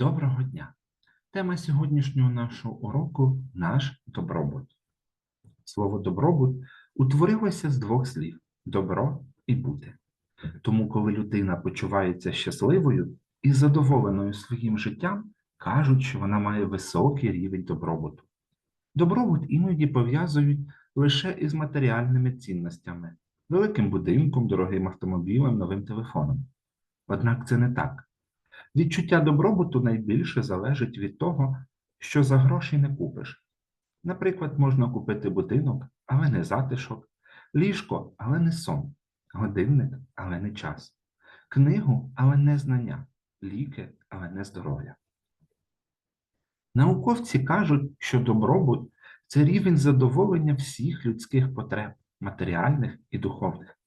Доброго дня! Тема сьогоднішнього нашого уроку наш добробут. Слово добробут утворилося з двох слів добро і бути. Тому, коли людина почувається щасливою і задоволеною своїм життям, кажуть, що вона має високий рівень добробуту. Добробут іноді пов'язують лише із матеріальними цінностями, великим будинком, дорогим автомобілем, новим телефоном. Однак це не так. Відчуття добробуту найбільше залежить від того, що за гроші не купиш. Наприклад, можна купити будинок, але не затишок, ліжко, але не сон, годинник, але не час, книгу, але не знання, ліки, але не здоров'я. Науковці кажуть, що добробут це рівень задоволення всіх людських потреб, матеріальних і духовних.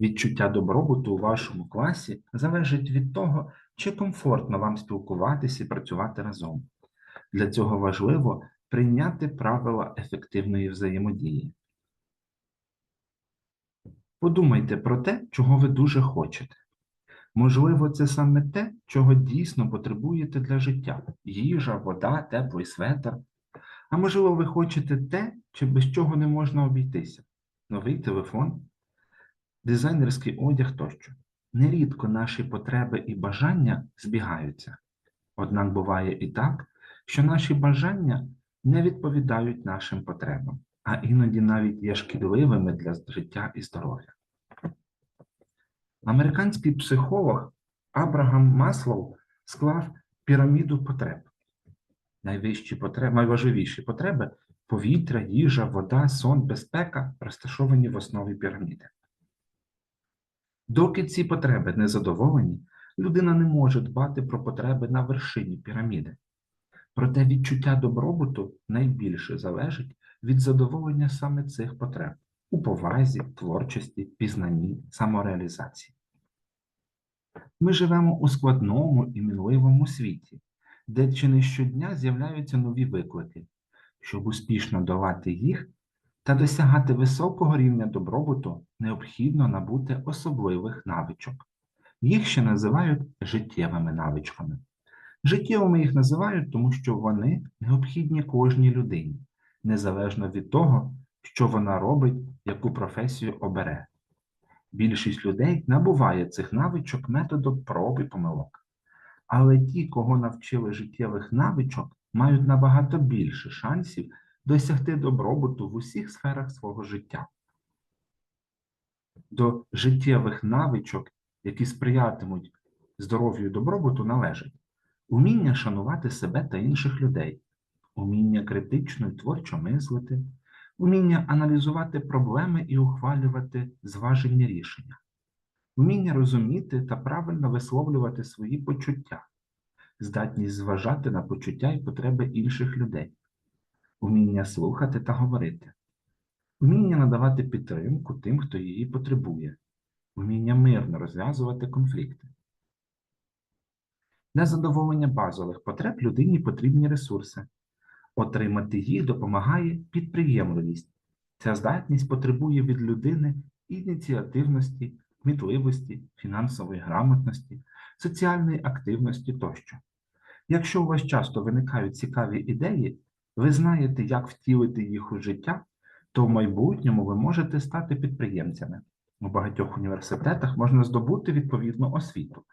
Відчуття добробуту у вашому класі залежить від того, чи комфортно вам спілкуватися і працювати разом. Для цього важливо прийняти правила ефективної взаємодії. Подумайте про те, чого ви дуже хочете. Можливо, це саме те, чого дійсно потребуєте для життя їжа, вода, теплий светр. А можливо, ви хочете те, чи без чого не можна обійтися новий телефон, дизайнерський одяг тощо. Нерідко наші потреби і бажання збігаються. Однак буває і так, що наші бажання не відповідають нашим потребам, а іноді навіть є шкідливими для життя і здоров'я. Американський психолог Абрагам Маслоу склав піраміду потреб. Найвищі потреби, найважливіші потреби повітря, їжа, вода, сон, безпека розташовані в основі піраміди. Доки ці потреби не задоволені, людина не може дбати про потреби на вершині піраміди. Проте відчуття добробуту найбільше залежить від задоволення саме цих потреб у повазі, творчості, пізнанні, самореалізації. Ми живемо у складному і мінливому світі, де чи не щодня з'являються нові виклики. Щоб успішно долати їх, та досягати високого рівня добробуту необхідно набути особливих навичок. Їх ще називають життєвими навичками. Життєвими їх називають, тому що вони необхідні кожній людині, незалежно від того, що вона робить, яку професію обере. Більшість людей набуває цих навичок методом проб помилок. Але ті, кого навчили життєвих навичок, мають набагато більше шансів досягти добробуту в усіх сферах свого життя. До життєвих навичок, які сприятимуть здоров'ю і добробуту, належать уміння шанувати себе та інших людей, уміння критично і творчо мислити, уміння аналізувати проблеми і ухвалювати зважені рішення, вміння розуміти та правильно висловлювати свої почуття, здатність зважати на почуття і потреби інших людей вміння слухати та говорити, вміння надавати підтримку тим, хто її потребує, вміння мирно розв'язувати конфлікти. Для задоволення базових потреб людині потрібні ресурси. Отримати їх допомагає підприємливість. Ця здатність потребує від людини ініціативності, кмітливості, фінансової грамотності, соціальної активності тощо. Якщо у вас часто виникають цікаві ідеї, ви знаєте, як втілити їх у життя, то в майбутньому ви можете стати підприємцями. У багатьох університетах можна здобути відповідну освіту,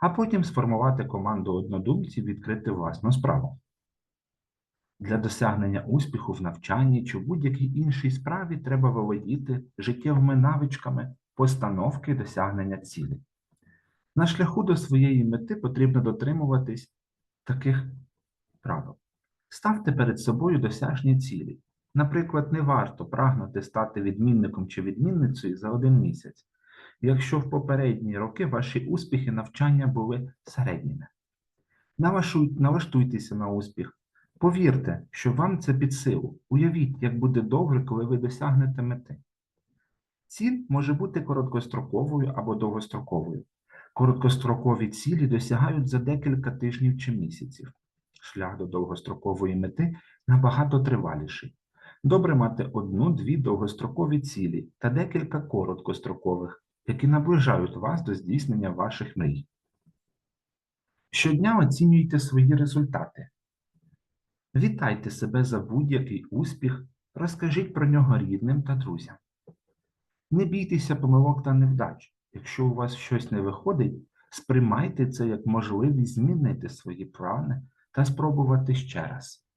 а потім сформувати команду однодумців відкрити власну справу. Для досягнення успіху в навчанні чи будь-якій іншій справі треба володіти життєвими навичками постановки досягнення цілей. На шляху до своєї мети потрібно дотримуватись таких правил. Ставте перед собою досяжні цілі. Наприклад, не варто прагнути стати відмінником чи відмінницею за один місяць, якщо в попередні роки ваші успіхи навчання були середніми. Налаштуйтеся на успіх. Повірте, що вам це під силу. Уявіть, як буде добре, коли ви досягнете мети. Ціль може бути короткостроковою або довгостроковою. Короткострокові цілі досягають за декілька тижнів чи місяців шлях до довгострокової мети набагато триваліший. Добре мати одну-дві довгострокові цілі та декілька короткострокових, які наближають вас до здійснення ваших мрій. Щодня оцінюйте свої результати. Вітайте себе за будь-який успіх, розкажіть про нього рідним та друзям. Не бійтеся помилок та невдач. Якщо у вас щось не виходить, сприймайте це як можливість змінити свої плани та спробувати ще раз.